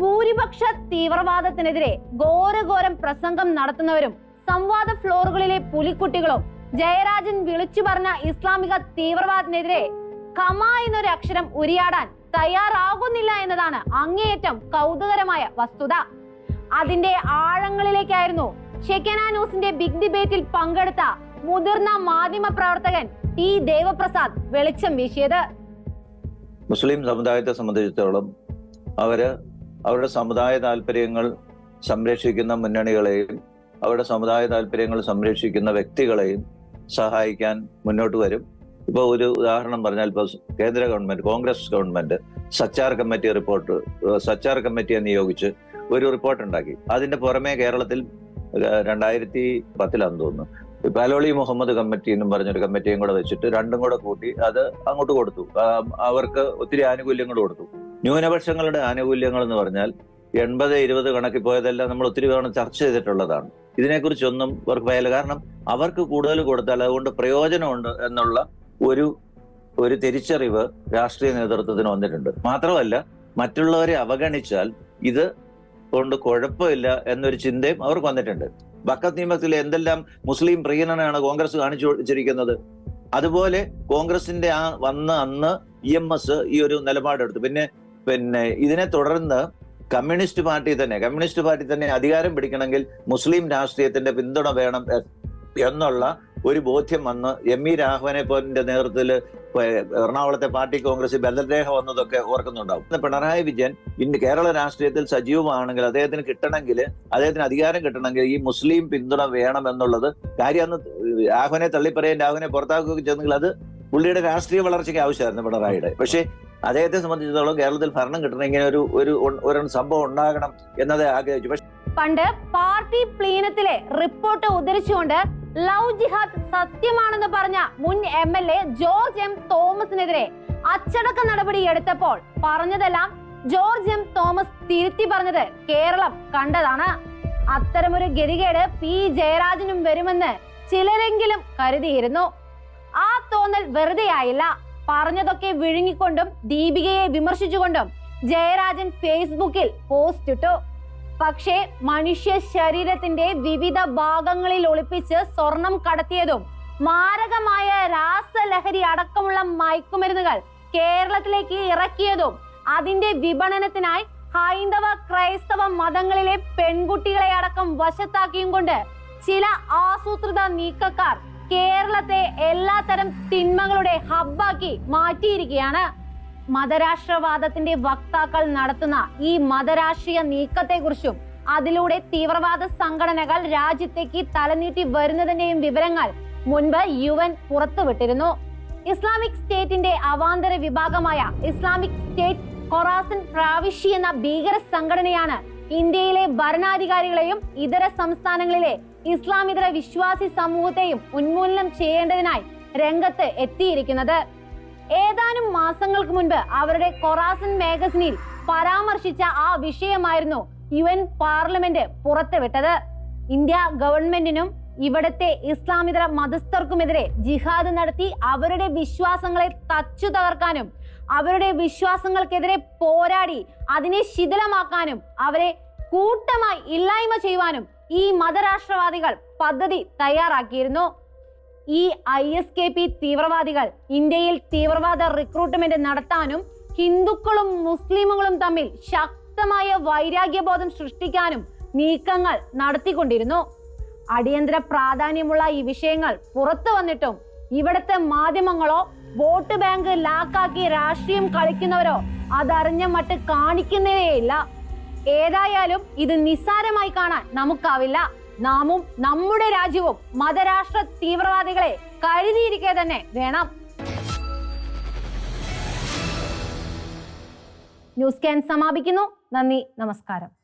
ഭൂരിപക്ഷ തീവ്രവാദത്തിനെതിരെ ഘോരഘോരം പ്രസംഗം നടത്തുന്നവരും സംവാദ ഫ്ലോറുകളിലെ പുലിക്കുട്ടികളും ജയരാജൻ വിളിച്ചു പറഞ്ഞ ഇസ്ലാമിക തീവ്രവാദത്തിനെതിരെ കമ എന്നൊരു അക്ഷരം ഉരിയാടാൻ തയ്യാറാകുന്നില്ല എന്നതാണ് അങ്ങേയറ്റം കൗതുകരമായ വസ്തുത. അതിന്റെ ആഴങ്ങളിലേക്കായിരുന്നു ഷെക്കന ന്യൂസിന്റെ ബിഗ് ഡിബേറ്റിൽ പങ്കെടുത്ത മുതിർന്ന മാധ്യമ പ്രവർത്തകൻ ടി ദേവപ്രസാദ് വെളിച്ചം വീശിയത്. മുസ്ലിം സമുദായത്തെ സംബന്ധിച്ചിടത്തോളം അവർ അവരുടെ സമുദായ താല്പര്യങ്ങൾ സംരക്ഷിക്കുന്ന മുന്നണികളെയും അവരുടെ സമുദായ താല്പര്യങ്ങൾ സംരക്ഷിക്കുന്ന വ്യക്തികളെയും സഹായിക്കാൻ മുന്നോട്ട് വരും. ഇപ്പൊ ഒരു ഉദാഹരണം പറഞ്ഞാൽ ഇപ്പൊ കേന്ദ്ര government Congress government Sachar committee report Sachar കമ്മിറ്റിയെ നിയോഗിച്ച് ഒരു റിപ്പോർട്ട് ഉണ്ടാക്കി അതിന്റെ പുറമെ കേരളത്തിൽ രണ്ടായിരത്തി പത്തിലാന്ന് തോന്നുന്നു. പാലോളി മുഹമ്മദ് കമ്മിറ്റി എന്നും പറഞ്ഞൊരു കമ്മിറ്റിയും കൂടെ വെച്ചിട്ട് രണ്ടും കൂടെ കൂട്ടി അത് അങ്ങോട്ട് കൊടുത്തു. അവർക്ക് ഒത്തിരി ആനുകൂല്യങ്ങൾ കൊടുത്തു. ന്യൂനപക്ഷങ്ങളുടെ ആനുകൂല്യങ്ങൾ എന്ന് പറഞ്ഞാൽ എൺപത് ഇരുപത് കണക്കിൽ പോയതെല്ലാം നമ്മൾ ഒത്തിരി തവണ ചർച്ച ചെയ്തിട്ടുള്ളതാണ്. ഇതിനെക്കുറിച്ചൊന്നും അവർക്ക് ഭയമില്ല. കാരണം അവർക്ക് കൂടുതൽ കൊടുത്താൽ അതുകൊണ്ട് പ്രയോജനമുണ്ട് എന്നുള്ള ഒരു ഒരു തിരിച്ചറിവ് രാഷ്ട്രീയ നേതൃത്വത്തിന് വന്നിട്ടുണ്ട്. മാത്രമല്ല മറ്റുള്ളവരെ അവഗണിച്ചാൽ ഇത് കൊണ്ട് കുഴപ്പമില്ല എന്നൊരു ചിന്തയും അവർക്ക് വന്നിട്ടുണ്ട്. ബക്കത്ത് നിയമത്തിൽ എന്തെല്ലാം മുസ്ലിം പ്രീണനാണ് കോൺഗ്രസ് കാണിച്ചു വെച്ചിരിക്കുന്നത്? അതുപോലെ കോൺഗ്രസിന്റെ ആ വന്ന അന്ന് ഇ എം എസ് ഈ ഒരു നിലപാടെടുത്തു. പിന്നെ പിന്നെ ഇതിനെ തുടർന്ന് കമ്മ്യൂണിസ്റ്റ് പാർട്ടി തന്നെ കമ്മ്യൂണിസ്റ്റ് പാർട്ടി തന്നെ അധികാരം പിടിക്കണമെങ്കിൽ മുസ്ലിം രാഷ്ട്രീയത്തിന്റെ പിന്തുണ വേണം. എന്നുള്ള ഒരു ബോധ്യം വന്ന് എം ഇ രാഘവനെ പോലിന്റെ നേതൃത്വത്തിൽ എറണാകുളത്തെ പാർട്ടി കോൺഗ്രസ് ബദൽരേഖ വന്നതൊക്കെ ഓർക്കുന്നുണ്ടാവും. പിണറായി വിജയൻ ഇന്ന് കേരള രാഷ്ട്രീയത്തിൽ സജീവമാണെങ്കിൽ അദ്ദേഹത്തിന് കിട്ടണമെങ്കിൽ അദ്ദേഹത്തിന് അധികാരം കിട്ടണമെങ്കിൽ ഈ മുസ്ലിം പിന്തുണ വേണം എന്നുള്ളത് കാര്യം അന്ന് രാഘവനെ തള്ളിപ്പറയാൻ രാഘവനെ പുറത്താക്കുകയൊക്കെ ചെന്നെങ്കിൽ അത് പുള്ളിയുടെ രാഷ്ട്രീയ വളർച്ചയ്ക്ക് ആവശ്യമായിരുന്നു പിണറായിയുടെ. പക്ഷേ അദ്ദേഹത്തെ സംബന്ധിച്ചിടത്തോളം കേരളത്തിൽ ഭരണം കിട്ടണം ഇങ്ങനെ ഒരു ഒരു സംഭവം ഉണ്ടാകണം എന്നതേ ആഗ്രഹിച്ചു. പക്ഷേ പണ്ട് പാർട്ടി പ്ലീനത്തിലെ റിപ്പോർട്ട് ഉദ്ധരിച്ചുകൊണ്ട് ലവ് ജിഹാദ് സത്യമാണെന്ന് പറഞ്ഞ മുൻ M L A George M തോമസിനെതിരെ അച്ചടക്ക നടപടി എടുത്തപ്പോൾ പറഞ്ഞതെല്ലാം ജോർജ് എം തോമസ് തിരുത്തി പറഞ്ഞത് കേരളം കണ്ടതാണ്. അത്തരമൊരു ഗതികേട് പി ജയരാജനും വരുമെന്ന് ചിലരെങ്കിലും കരുതിയിരുന്നു. ആ തോന്നൽ വെറുതെയായില്ല. പറഞ്ഞതൊക്കെ വിഴുങ്ങിക്കൊണ്ടും ദീപികയെ വിമർശിച്ചുകൊണ്ടും ജയരാജൻ ഫേസ്ബുക്കിൽ പോസ്റ്റ് ഇട്ടു പക്ഷേ മനുഷ്യ ശരീരത്തിന്റെ വിവിധ ഭാഗങ്ങളിൽ ഒളിപ്പിച്ച് സ്വർണം കടത്തിയതും മാരകമായ രാസലഹരി അടക്കമുള്ള മയക്കുമരുന്നുകൾ കേരളത്തിലേക്ക് ഇറക്കിയതും അതിന്റെ വിപണനത്തിനായി ഹൈന്ദവ ക്രൈസ്തവ മതങ്ങളിലെ പെൺകുട്ടികളെ അടക്കം വശത്താക്കിയും കൊണ്ട് ചില ആസൂത്രിത നീക്കക്കാർ കേരളത്തെ എല്ലാത്തരം തിന്മകളുടെ ഹബ്ബാക്കി മാറ്റിയിരിക്കുകയാണ്. മതരാഷ്ട്രവാദത്തിന്റെ വക്താക്കൾ നടത്തുന്ന ഈ മതരാഷ്ട്രീയ നീക്കത്തെക്കുറിച്ചും അതിലൂടെ തീവ്രവാദ സംഘടനകൾ രാജ്യത്തേക്ക് തലനീട്ടി വരുന്നതിന്റെയും വിവരങ്ങൾ മുൻപ് യു എൻ പുറത്തുവിട്ടിരുന്നു. ഇസ്ലാമിക് സ്റ്റേറ്റിന്റെ അവാന്തര വിഭാഗമായ ഇസ്ലാമിക് സ്റ്റേറ്റ് കൊറാസൻ പ്രാവിഷി എന്ന ഭീകര സംഘടനയാണ് ഇന്ത്യയിലെ ഭരണാധികാരികളെയും ഇതര സംസ്ഥാനങ്ങളിലെ ഇസ്ലാമിതര വിശ്വാസി സമൂഹത്തെയും ഉന്മൂലനം ചെയ്യേണ്ടതിനായി രംഗത്ത് എത്തിയിരിക്കുന്നത്. ഏതാനും മാസങ്ങൾക്ക് മുൻപ് അവരുടെ കൊറാസൻ മാഗസിനിൽ പരാമർശിച്ച ആ വിഷയമായിരുന്നു യു എൻ പാർലമെന്റ് പുറത്തുവിട്ടത്. ഇന്ത്യ ഗവൺമെന്റിനും ഇവിടത്തെ ഇസ്ലാമിതര മതസ്ഥർക്കുമെതിരെ ജിഹാദ് നടത്തി അവരുടെ വിശ്വാസങ്ങളെ തച്ചു തകർക്കാനും അവരുടെ വിശ്വാസങ്ങൾക്കെതിരെ പോരാടി അതിനെ ശിഥിലമാക്കാനും അവരെ കൂട്ടമായി ഇല്ലായ്മ ചെയ്യുവാനും ഈ മതരാഷ്ട്രവാദികൾ പദ്ധതി തയ്യാറാക്കിയിരുന്നു. ഈ ഐ എസ് കെ പി തീവ്രവാദികൾ ഇന്ത്യയിൽ തീവ്രവാദ റിക്രൂട്ട്മെന്റ് നടത്താനും ഹിന്ദുക്കളും മുസ്ലിമുകളും തമ്മിൽ ശക്തമായ വൈരാഗ്യബോധം സൃഷ്ടിക്കാനും നീക്കങ്ങൾ നടത്തിക്കൊണ്ടിരുന്നു. അടിയന്തര പ്രാധാന്യമുള്ള ഈ വിഷയങ്ങൾ പുറത്തു വന്നിട്ടും ഇവിടുത്തെ മാധ്യമങ്ങളോ വോട്ട് ബാങ്ക് ലാക്കാക്കി രാഷ്ട്രീയം കളിക്കുന്നവരോ അതറിഞ്ഞ മട്ട് കാണിക്കുന്നതേയില്ല. ഏതായാലും ഇത് നിസ്സാരമായി കാണാൻ നമുക്കാവില്ല. നാമും നമ്മുടെ രാജ്യവും മതരാഷ്ട്ര തീവ്രവാദികളെ കരുതിയിരിക്കെ തന്നെ വേണം. ന്യൂസ് ക്യാൻ സമാപിക്കുന്നു. നന്ദി നമസ്കാരം.